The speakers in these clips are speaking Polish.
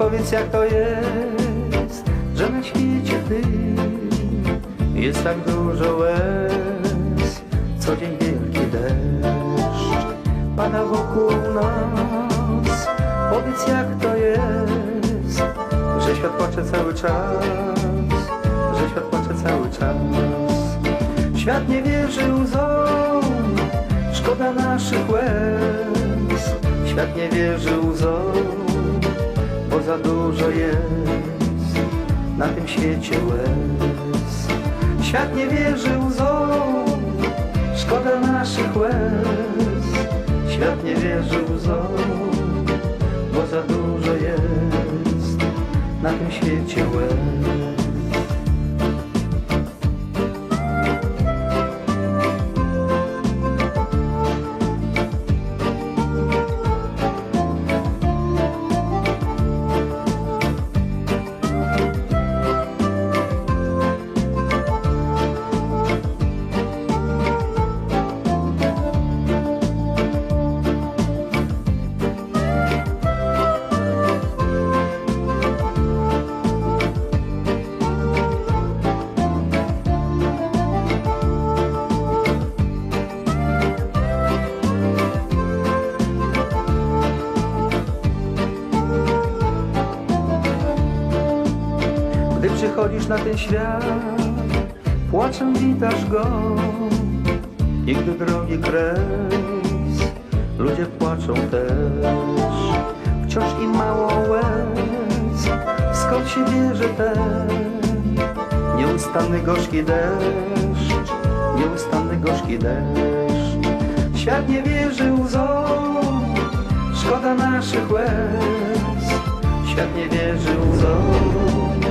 Powiedz jak to jest, że na świecie ty jest tak dużo łez. Co dzień wielki deszcz pada wokół nas. Powiedz jak to jest, że świat płacze cały czas, że świat płacze cały czas. Świat nie wierzy łzom, szkoda naszych łez. Świat nie wierzy łzom, bo za dużo jest na tym świecie łez. Świat nie wierzy łzom, szkoda naszych łez. Świat nie wierzy łzom, bo za dużo jest na tym świecie łez. Świat, płaczem witasz go. I gdy drogi kres, ludzie płaczą też. Wciąż im mało łez, skąd się bierze ten nieustanny gorzki deszcz, nieustanny gorzki deszcz. Świat nie wierzy łzom, szkoda naszych łez. Świat nie wierzy łzom,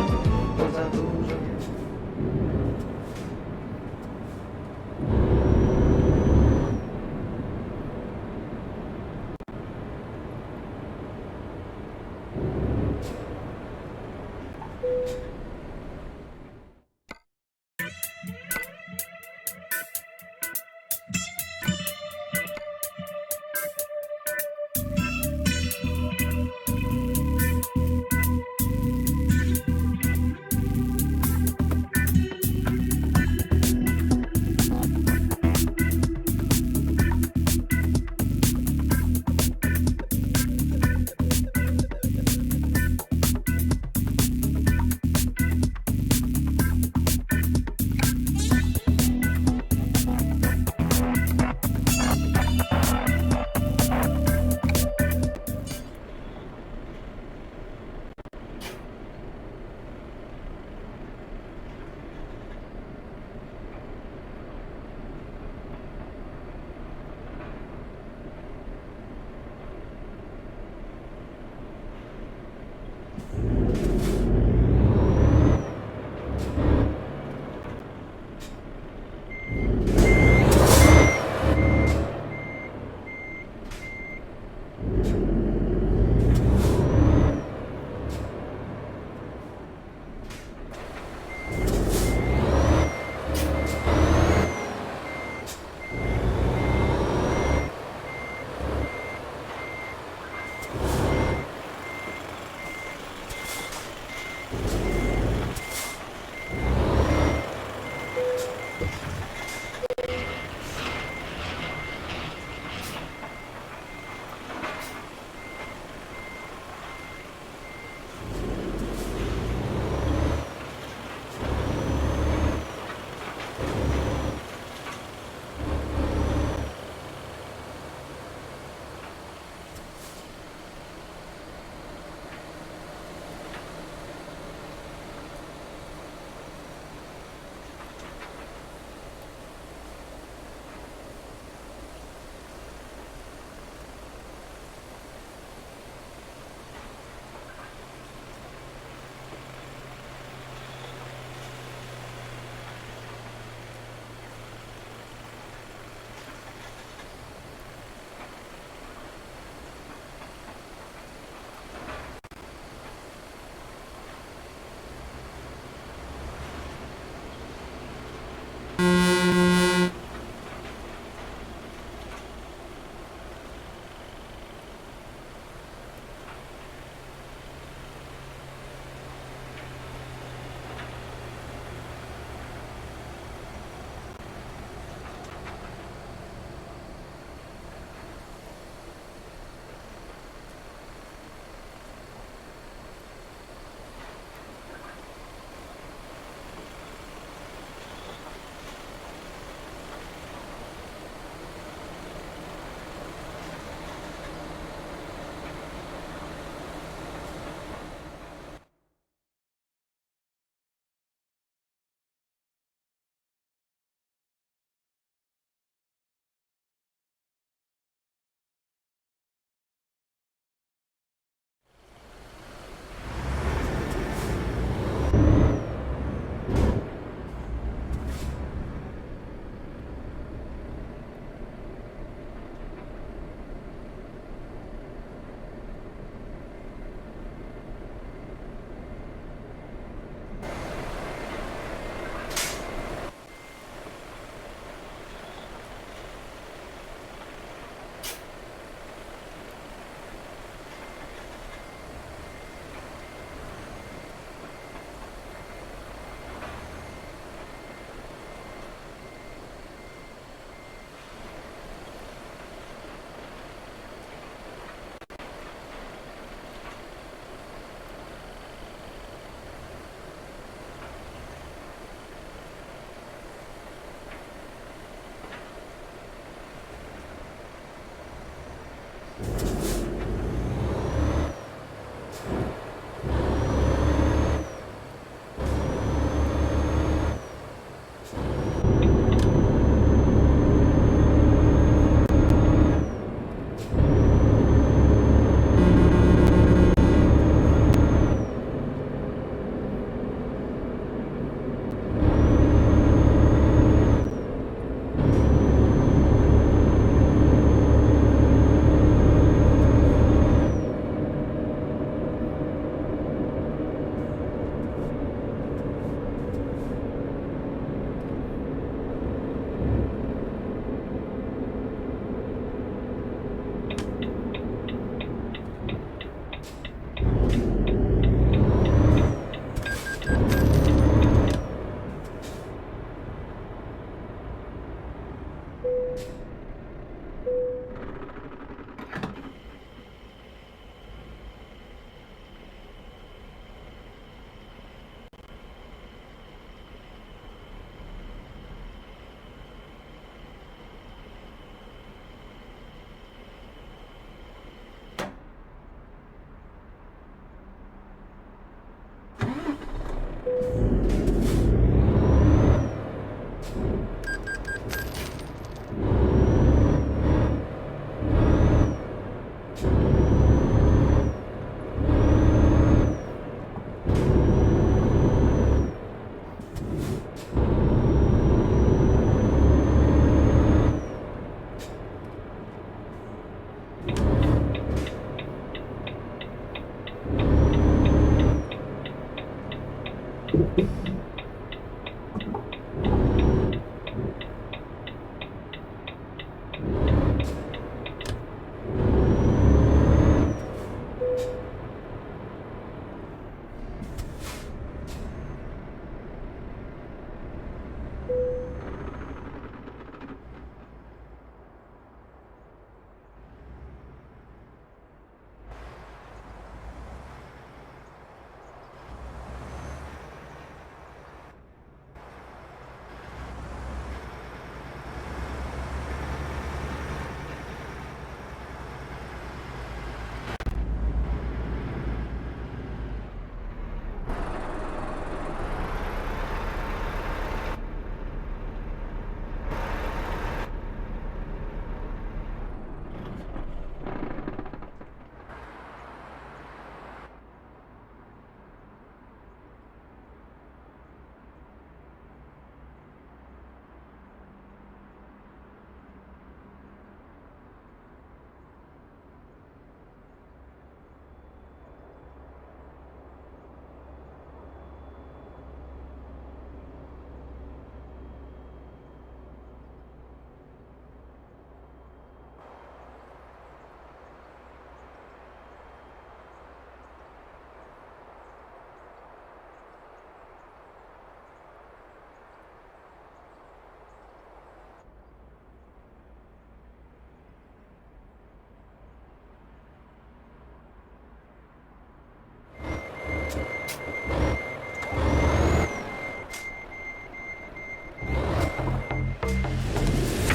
うん。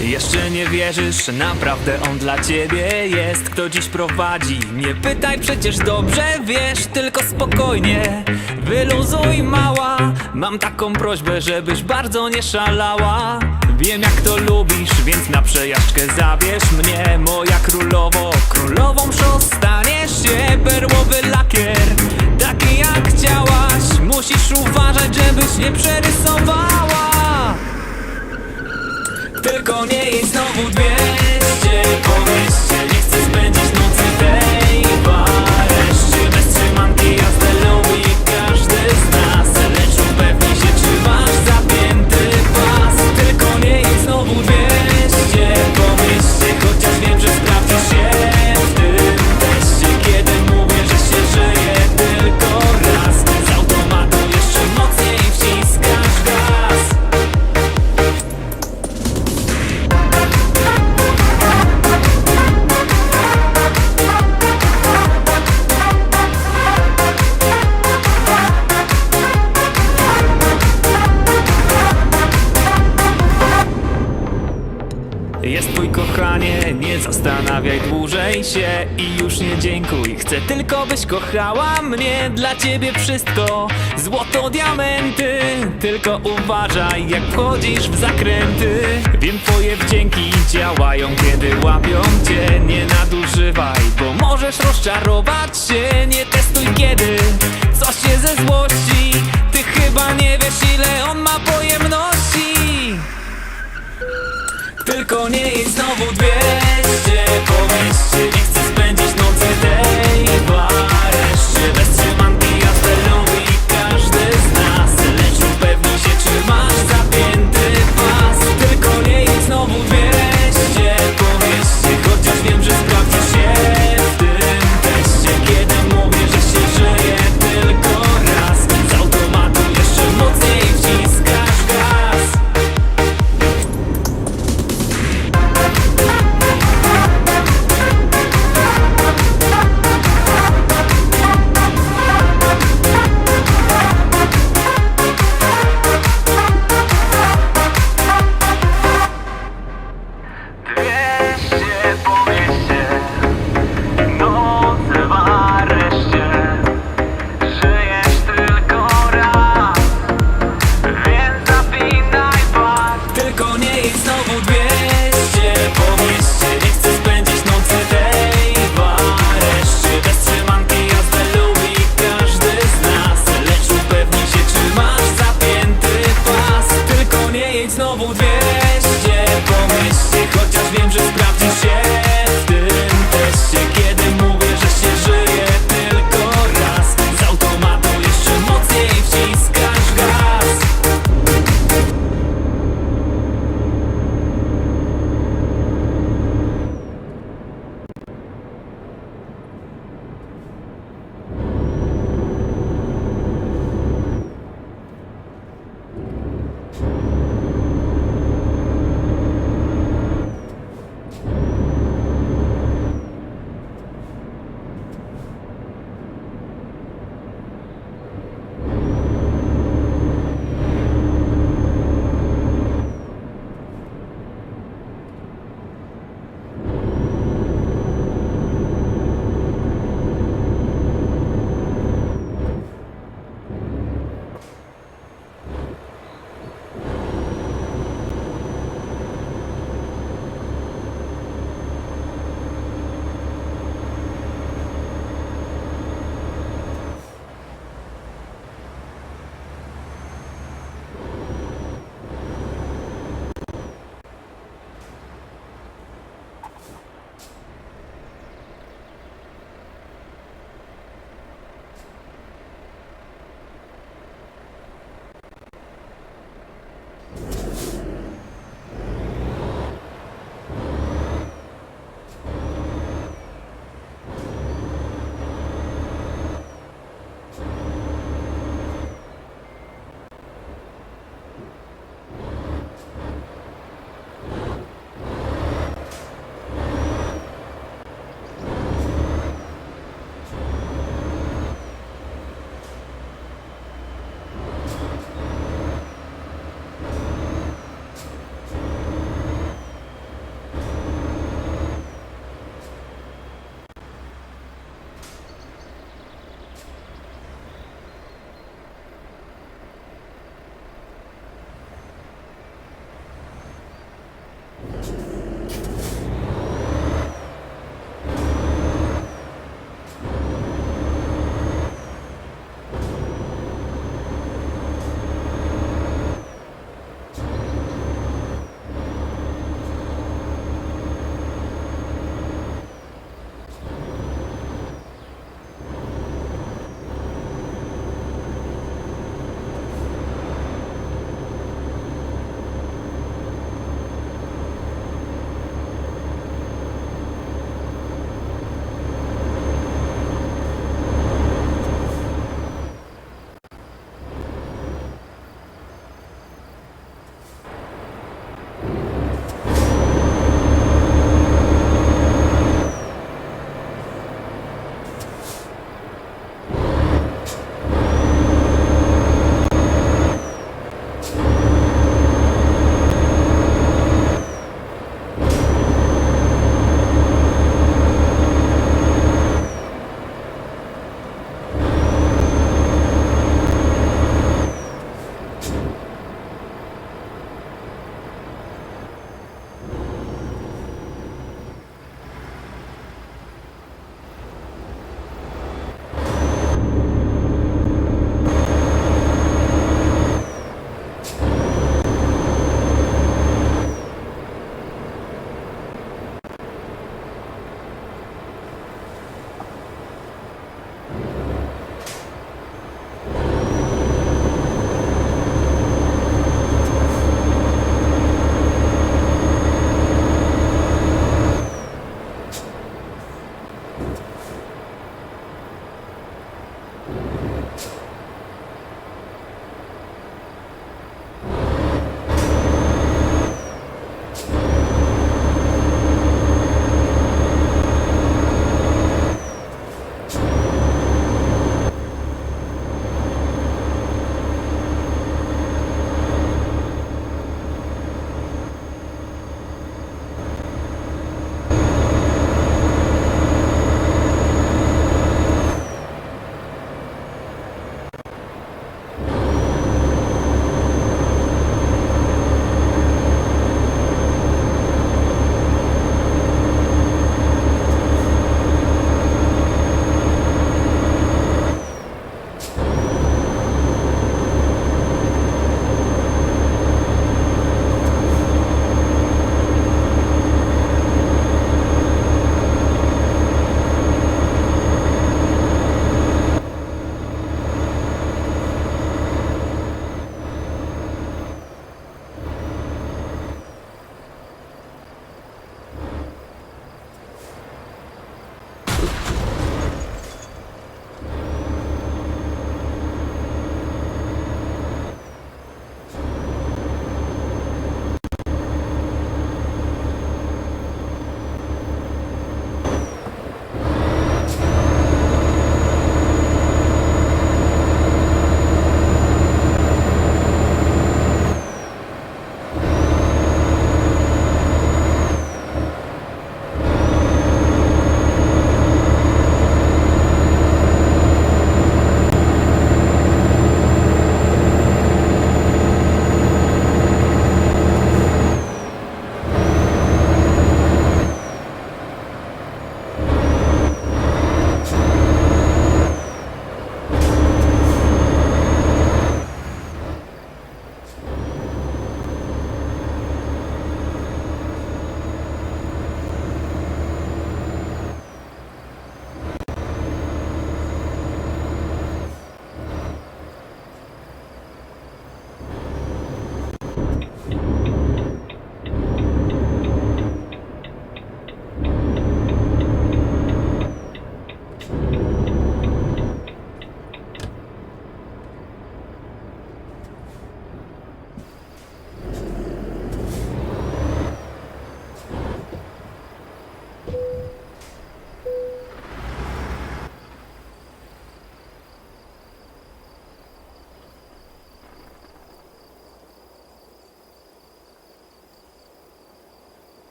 Jeszcze nie wierzysz, naprawdę on dla ciebie jest. Kto dziś prowadzi, nie pytaj, przecież dobrze wiesz Tylko spokojnie, wyluzuj mała. Mam taką prośbę, żebyś bardzo nie szalała. Wiem jak to lubisz, więc na przejażdżkę zabierz mnie. Moja królowo, królową mszą staniesz się. Perłowy lakier, taki jak chciałaś. Musisz uważać, żebyś nie przerysowała tylko nie jej znowu dwieście. Powieście, nie chcę spędzić kochała mnie Dla ciebie wszystko, złoto, diamenty Tylko uważaj jak wchodzisz w zakręty. Wiem twoje wdzięki działają kiedy łapią cię. Nie nadużywaj, bo możesz rozczarować się. Nie testuj kiedy coś się ze złości. Ty chyba nie wiesz ile on ma pojemności. Tylko nie jest znowu Powieście,